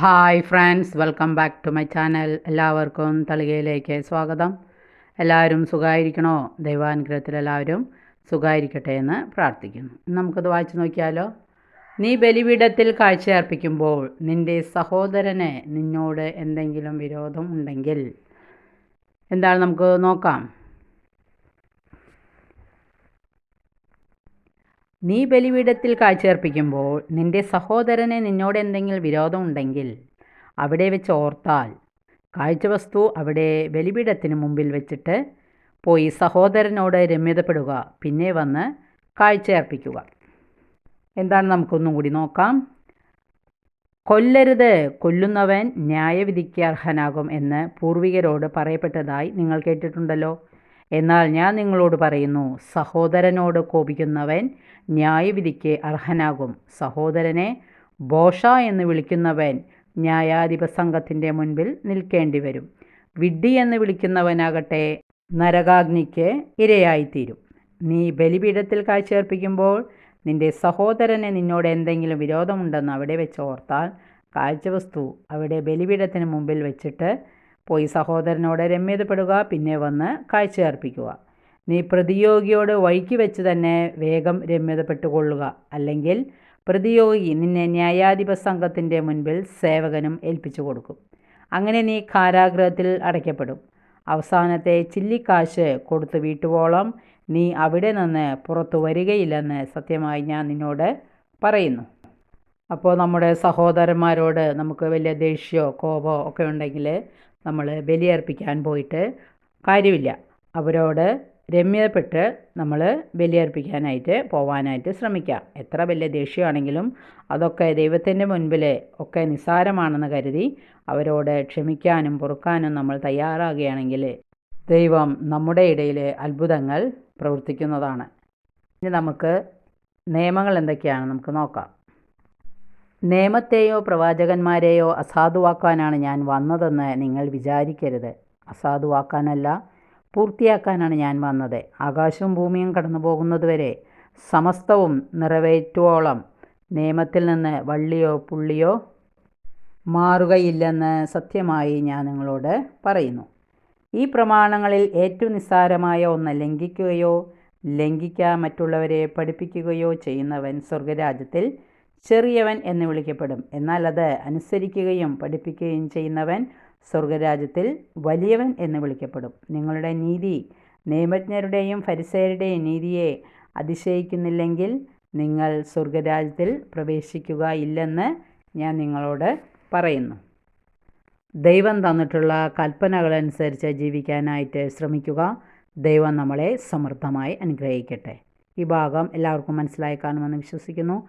Hi friends welcome back to my channel എല്ലാവർക്കും തളികയിലേക്ക് സ്വാഗതം. എല്ലാവരും സുഖമായിരിക്കണോ ദൈവാനുഗ്രഹത്തിൽ എല്ലാവരും സുഖമായിരിക്കട്ടെ എന്ന് പ്രാർത്ഥിക്കുന്നു. നമുക്കത് വായിച്ചു നോക്കിയാലോ? നീ ബലിപീഠത്തിൽ കാഴ്ചയർപ്പിക്കുമ്പോൾ നിന്റെ സഹോദരന് നിന്നോട് എന്തെങ്കിലും വിരോധം ഉണ്ടെങ്കിൽ എന്താണ് നമുക്ക് നോക്കാം. നീ ബലിപീഠത്തിൽ കാഴ്ചയർപ്പിക്കുമ്പോൾ നിന്റെ സഹോദരന് നിന്നോട് എന്തെങ്കിലും വിരോധമുണ്ടെങ്കിൽ അവിടെ വെച്ച് ഓർത്താൽ. കാഴ്ചവസ്തു അവിടെ ബലിപീഠത്തിന് മുമ്പിൽ വെച്ചിട്ട് പോയി സഹോദരനോട് രമ്യതപ്പെടുക പിന്നെ വന്ന് കാഴ്ചയർപ്പിക്കുക. എന്താണ് നമുക്കൊന്നും കൂടി നോക്കാം. കൊല്ലരുത് കൊല്ലുന്നവൻ ന്യായവിധിക്ക് അർഹനാകും എന്ന് പൂർവികരോട് പറയപ്പെട്ടതായി നിങ്ങൾ കേട്ടിട്ടുണ്ടല്ലോ. എന്നാൽ ഞാൻ നിങ്ങളോട് പറയുന്നു സഹോദരനോട് കോപിക്കുന്നവൻ ന്യായവിധിക്ക് അർഹനാകും. സഹോദരനെ ബോഷ എന്ന് വിളിക്കുന്നവൻ ന്യായാധിപ സംഘത്തിന്റെ മുൻപിൽ നിൽക്കേണ്ടി വരും വിഡ്ഢി എന്ന് വിളിക്കുന്നവനാകട്ടെ നരകാഗ്നിക്ക് ഇരയായിത്തീരും. നീ ബലിപീഠത്തിൽ കാഴ്ചയർപ്പിക്കുമ്പോൾ നിന്റെ സഹോദരന് നിന്നോട് എന്തെങ്കിലും വിരോധമുണ്ടെന്ന് അവിടെ വെച്ച് ഓർത്താൽ കാഴ്ചവസ്തു അവിടെ ബലിപീഠത്തിന് മുമ്പിൽ വെച്ചിട്ട് പോയി സഹോദരനോട് രമ്യതപ്പെടുക പിന്നെ വന്ന് കാഴ്ചയർപ്പിക്കുക നീ പ്രതിയോഗിയോട് വഴിക്ക് വെച്ച് തന്നെ വേഗം രമ്യതപ്പെട്ടുകൊള്ളുക. അല്ലെങ്കിൽ പ്രതിയോഗി നിന്നെ ന്യായാധിപ സംഘത്തിന്റെ മുൻപിൽ സേവകനും ഏൽപ്പിച്ചു കൊടുക്കും. അങ്ങനെ നീ കാരാഗ്രഹത്തിൽ അടയ്ക്കപ്പെടും. അവസാനത്തെ ചില്ലിക്കാശ് കൊടുത്ത് വീട്ടുവോളം നീ അവിടെ നിന്ന് പുറത്തു വരികയില്ലെന്ന് സത്യമായി ഞാൻ നിന്നോട് പറയുന്നു. അപ്പോൾ നമ്മുടെ സഹോദരന്മാരോട് നമുക്ക് വലിയ ദേഷ്യമോ കോപമോ ഒക്കെ ഉണ്ടെങ്കിൽ നമ്മൾ ബലിയർപ്പിക്കാൻ പോയിട്ട് കാര്യമില്ല. അവരോട് രമ്യപ്പെട്ട് നമ്മൾ ബലിയർപ്പിക്കാനായിട്ട് പോവാനായിട്ട് ശ്രമിക്കാം. എത്ര വലിയ ദേഷ്യമാണെങ്കിലും അതൊക്കെ ദൈവത്തിന്റെ മുൻപിൽ ഒക്കെ നിസ്സാരമാണെന്ന് കരുതി അവരോട് ക്ഷമിക്കാനും പൊറുക്കാനും നമ്മൾ തയ്യാറാകുകയാണെങ്കിൽ ദൈവം നമ്മുടെ ഇടയിൽ അത്ഭുതങ്ങൾ പ്രവർത്തിക്കുന്നതാണ്. ഇനി നമുക്ക് നിയമങ്ങൾ എന്തൊക്കെയാണ് നമുക്ക് നോക്കാം. നിയമത്തെയോ പ്രവാചകന്മാരെയോ അസാധുവാക്കാനാണ് ഞാൻ വന്നതെന്ന് നിങ്ങൾ വിചാരിക്കരുത്. അസാധുവാക്കാനല്ല പൂർത്തിയാക്കാനാണ് ഞാൻ വന്നത്. ആകാശവും ഭൂമിയും കടന്നു പോകുന്നതുവരെ സമസ്തവും നിറവേറ്റുവോളം നിയമത്തിൽ നിന്ന് വള്ളിയോ പുള്ളിയോ മാറുകയില്ലെന്ന് സത്യമായി ഞാൻ നിങ്ങളോട് പറയുന്നു. ഈ പ്രമാണങ്ങളിൽ ഏറ്റവും നിസ്സാരമായ ഒന്ന് ലംഘിക്കുകയോ ലംഘിക്കാൻ മറ്റുള്ളവരെ പഠിപ്പിക്കുകയോ ചെയ്യുന്നവൻ സ്വർഗരാജ്യത്തിൽ ചെറിയവൻ എന്ന് വിളിക്കപ്പെടും. എന്നാൽ അത് അനുസരിക്കുകയും പഠിപ്പിക്കുകയും ചെയ്യുന്നവൻ സ്വർഗരാജ്യത്തിൽ വലിയവൻ എന്ന് വിളിക്കപ്പെടും. നിങ്ങളുടെ നീതി നിയമജ്ഞരുടെയും ഫരിസയരുടെയും നീതിയെ അതിശയിക്കുന്നില്ലെങ്കിൽ നിങ്ങൾ സ്വർഗരാജ്യത്തിൽ പ്രവേശിക്കുക ഇല്ലെന്ന് ഞാൻ നിങ്ങളോട് പറയുന്നു. ദൈവം തന്നിട്ടുള്ള കൽപ്പനകളനുസരിച്ച് ജീവിക്കാനായിട്ട് ശ്രമിക്കുക. ദൈവം നമ്മളെ സമൃദ്ധമായി അനുഗ്രഹിക്കട്ടെ. ഈ ഭാഗം എല്ലാവർക്കും മനസ്സിലായി കാണുമെന്ന് വിശ്വസിക്കുന്നു.